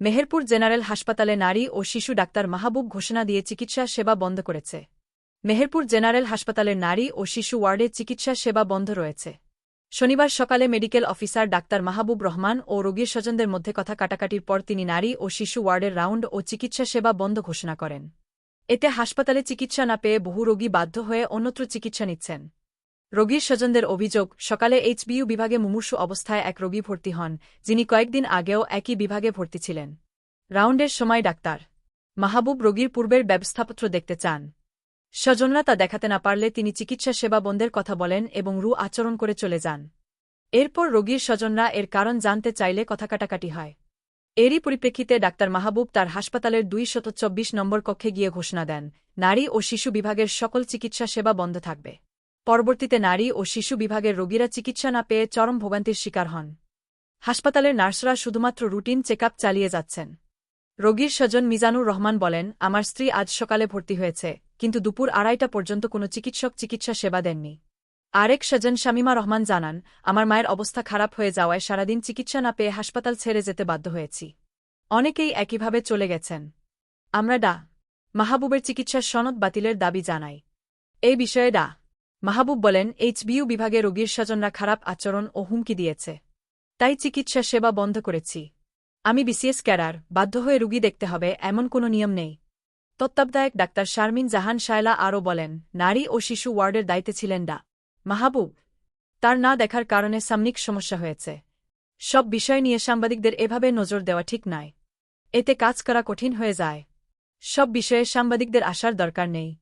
Meherpur general হাসপাতালে নারী ও শিশু ডাক্তার মাহবুব ঘোষণা দিয়ে চিকিৎসা সেবা বন্ধ করেছে। মেহেরপুর জেনারেল হাসপাতালের নারী ও শিশু ওয়ার্ডে চিকিৎসা সেবা বন্ধ রয়েছে। শনিবার সকালে medical officer doctor Mahbub Rahman ও রোগীর স্বজনদের মধ্যে কথা কাটাকাটির পর তিনি নারী ও শিশু ওয়ার্ডের রাউন্ড ও চিকিৎসা সেবা বন্ধ ঘোষণা করেন। এতে হাসপাতালে চিকিৎসা না পেয়ে বহু রোগী বাধ্য হয়ে অন্যত্র চিকিৎসা নিচ্ছেন। রোগীর স্বজনদের অভিযোগ, সকালে এইচবিইউ বিভাগে মুমূর্ষু অবস্থায় এক রোগী ভর্তি হন, যিনি কয়েকদিন আগেও একই বিভাগে ভর্তি ছিলেন। রাউন্ডের সময় ডাক্তার। মাহবুব রোগীর পূর্বের ব্যবস্থাপত্র দেখতে চান। স্বজনরা তা দেখাতে না পারলে তিনি চিকিৎসা সেবা বন্ধের কথা বলেন এবং রু আচরণ করে চলে যান। এরপর রোগীর স্বজনরা এর কারণ জানতে চাইলে কথা কাটাকাটি হয়। এরই পরিপ্রেক্ষিতে ডাক্তার মাহবুব তার হাসপাতালের দুই নম্বর কক্ষে গিয়ে ঘোষণা দেন, নারী ও শিশু বিভাগের সকল চিকিৎসা সেবা বন্ধ থাকবে। পরবর্তীতে নারী ও শিশু বিভাগের রোগীরা চিকিৎসা না পেয়ে চরম ভোগান্তির শিকার হন। হাসপাতালের নার্সরা শুধুমাত্র রুটিন চেক চালিয়ে যাচ্ছেন। রোগীর স্বজন মিজানুর রহমান বলেন, আমার স্ত্রী আজ সকালে ভর্তি হয়েছে, কিন্তু দুপুর আড়াইটা পর্যন্ত কোনো চিকিৎসক চিকিৎসা সেবা দেননি। আরেক স্বজন শামিমা রহমান জানান, আমার মায়ের অবস্থা খারাপ হয়ে যাওয়ায় সারাদিন চিকিৎসা না পেয়ে হাসপাতাল ছেড়ে যেতে বাধ্য হয়েছি। অনেকেই একইভাবে চলে গেছেন। আমরা ডা, মাহবুবের চিকিৎসার সনদ বাতিলের দাবি জানাই। এই বিষয়ে ডা মাহবুব বলেন, এইচবিইউ বিভাগে রোগীর স্বজনরা খারাপ আচরণ ও হুমকি দিয়েছে। তাই চিকিৎসা সেবা বন্ধ করেছি। আমি বিসিএস ক্যারার বাধ্য হয়ে রুগী দেখতে হবে, এমন কোনো নিয়ম নেই। তত্ত্বাবধায়ক ডাক্তার শারমিন জাহান শায়লা আরও বলেন, নারী ও শিশু ওয়ার্ডের দায়িত্বে ছিলেন ডা। মাহবুব, তার না দেখার কারণে সামনিক সমস্যা হয়েছে। সব বিষয় নিয়ে সাংবাদিকদের এভাবে নজর দেওয়া ঠিক নয়। এতে কাজ করা কঠিন হয়ে যায়। সব বিষয়ে সাংবাদিকদের আসার দরকার নেই।